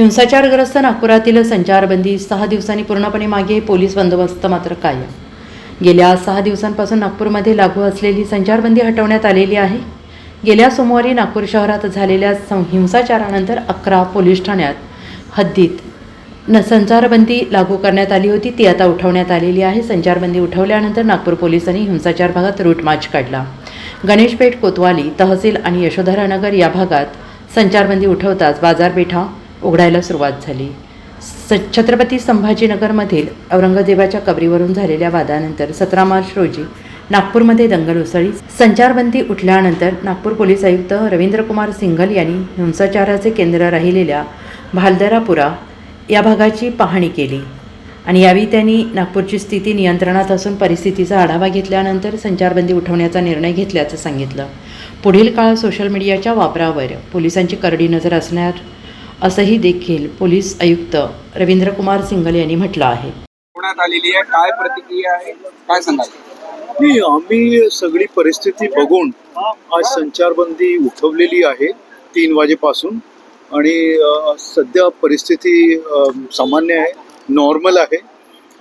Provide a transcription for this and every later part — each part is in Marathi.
हिंसाचारग्रस्त नागपुरातील संचारबंदी सहा दिवसांनी पूर्णपणे मागे पोलीस बंदोबस्त मात्र कायम. गेल्या सहा दिवसांपासून नागपूरमध्ये लागू असलेली संचारबंदी हटवण्यात आलेली आहे. गेल्या सोमवारी नागपूर शहरात झालेल्या सं- हिंसाचारानंतर अकरा पोलीस ठाण्यात हद्दीत न संचारबंदी लागू करण्यात आली होती. ती आता उठवण्यात आलेली आहे. संचारबंदी उठवल्यानंतर नागपूर पोलिसांनी हिंसाचार भागात रूट मार्च काढला. गणेशपेठ कोतवाली तहसील आणि यशोधरा नगर या भागात संचारबंदी उठवताच बाजारपेठा उघडायला सुरुवात झाली. स छत्रपती संभाजीनगरमधील औरंगजेबाच्या कबरीवरून झालेल्या वादानंतर सतरा मार्च रोजी नागपूरमध्ये दंगल उसळी. संचारबंदी उठल्यानंतर नागपूर पोलीस आयुक्त रवींद्रकुमार सिंघल यांनी हिंसाचाराचे केंद्र राहिलेल्या भालदरापुरा या भागाची पाहणी केली आणि यावेळी त्यांनी नागपूरची स्थिती नियंत्रणात असून परिस्थितीचा आढावा घेतल्यानंतर संचारबंदी उठवण्याचा निर्णय घेतल्याचं सांगितलं. पुढील काळात सोशल मीडियाच्या वापरावर पोलिसांची करडी नजर असणार असंही देखील पोलीस आयुक्त रवींद्रकुमार सिंगल यांनी म्हटलं आहे. पुण्यात आलेली आहे. काय प्रतिक्रिया आहे? काय सांगाल? नाही आम्ही सगळी परिस्थिती बघून आज संचारबंदी उठवलेली आहे तीन वाजेपासून. आणि सध्या परिस्थिती सामान्य आहे नॉर्मल आहे.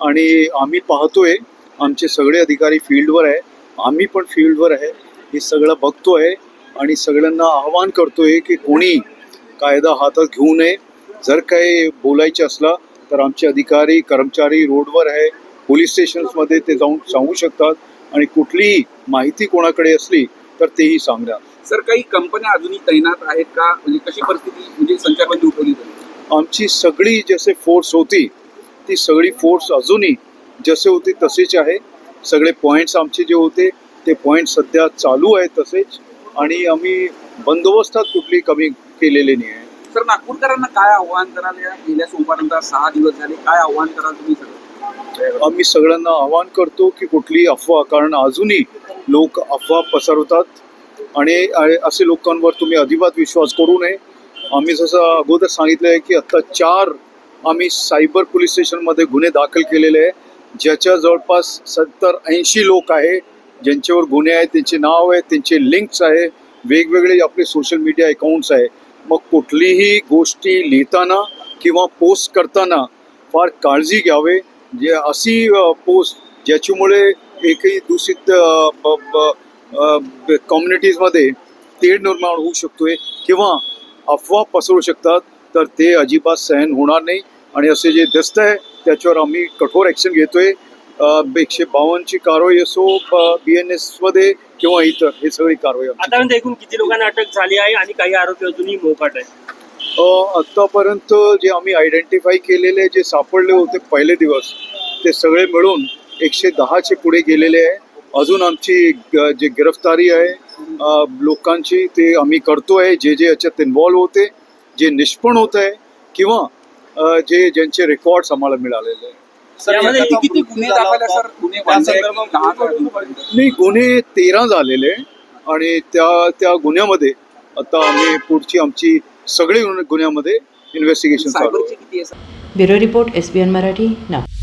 आणि आम्ही पाहतोय आमचे सगळे अधिकारी फील्डवर आहे. आम्ही पण फील्डवर आहे. हे सगळं बघतोय आणि सगळ्यांना आवाहन करतोय की कोणी कायदा हातात घेऊ नये. जर काही बोलायचं असला तर आमचे अधिकारी कर्मचारी रोडवर आहे. पोलीस स्टेशन्समध्ये ते जाऊन सांगू शकतात आणि कुठलीही माहिती कोणाकडे असली तर तेही सांगा. सर काही कंपन्या अजूनही तैनात आहेत का? म्हणजे कशी परिस्थिती म्हणजे संचारबंदी उठवली आमची सगळी जसे फोर्स होती ती सगळी फोर्स अजूनही जसे होते तसेच आहे. सगळे पॉईंट्स आमचे जे होते ते पॉईंट सध्या चालू आहेत तसेच. आणि आम्ही बंदोबस्तात कुठली कमी केलेली नाही आहे. सर नागपूरकरांना काय आव्हान कराल? या गेल्या सोमवारनंतर सहा दिवस झाले. काय आव्हान कराल तुम्ही सगळं आम्ही सगळ्यांना आवाहन करतो की कुठलीही अफवा कारण अजूनही लोक अफवा पसरवतात. आणि असे लोकांवर तुम्ही अजिबात विश्वास करू नये. आम्ही जसं अगोदर सांगितलं आहे की आत्ता चार आम्ही सायबर पोलीस स्टेशनमध्ये गुन्हे दाखल केलेले आहे. ज्याच्या जवळपास सत्तर ऐंशी लोक आहे ज्यांच्यावर गुन्हे आहेत त्यांचे नाव आहे त्यांचे लिंक्स आहे वेगवेगळे आपले सोशल मीडिया अकाउंट्स आहे. मग कुठलीही गोष्टी लिहिताना किंवा पोस्ट करताना फार काळजी घ्यावे. जे अशी पोस्ट ज्याच्यामुळे एकही दूषित कम्युनिटीजमध्ये तेढ निर्माण होऊ शकतोय किंवा अफवा पसरू शकतात तर ते अजिबात सहन होणार नाही. आणि असे जे दस्त आहे त्याच्यावर आम्ही कठोर ॲक्शन घेतोय. एकशे बावन्नची कारवाई असो बी एन एसमध्ये किंवा इतर हे सगळी कारवाई आतापर्यंत एकूण किती लोकांना अटक झाली आहे आणि काही आरोपी अजूनही मोकाट आहे अ, आत्तापर्यंत जे आम्ही आयडेंटिफाय केलेले जे सापडले होते पहिले दिवस ते सगळे मिळून एकशे दहाचे पुढे गेलेले आहे. अजून आमची जे गिरफ्तारी आहे लोकांची ते आम्ही करतोय जे जे याच्यात इन्व्हॉल्व होते जे निष्पण होत आहे किंवा जे ज्यांचे रेकॉर्ड्स आम्हाला मिळालेले आहे यामध्ये किती गुन्हे दाखल सर? नाही गुन्हे तेरा झालेले आणि त्या त्या गुन्ह्यामध्ये आता आम्ही पुढची आमची सगळी गुन्ह्यामध्ये इन्व्हेस्टिगेशन चालू आहे. सायबरचे किती आहे sir? Bureau report S B N Marathi Nagpur.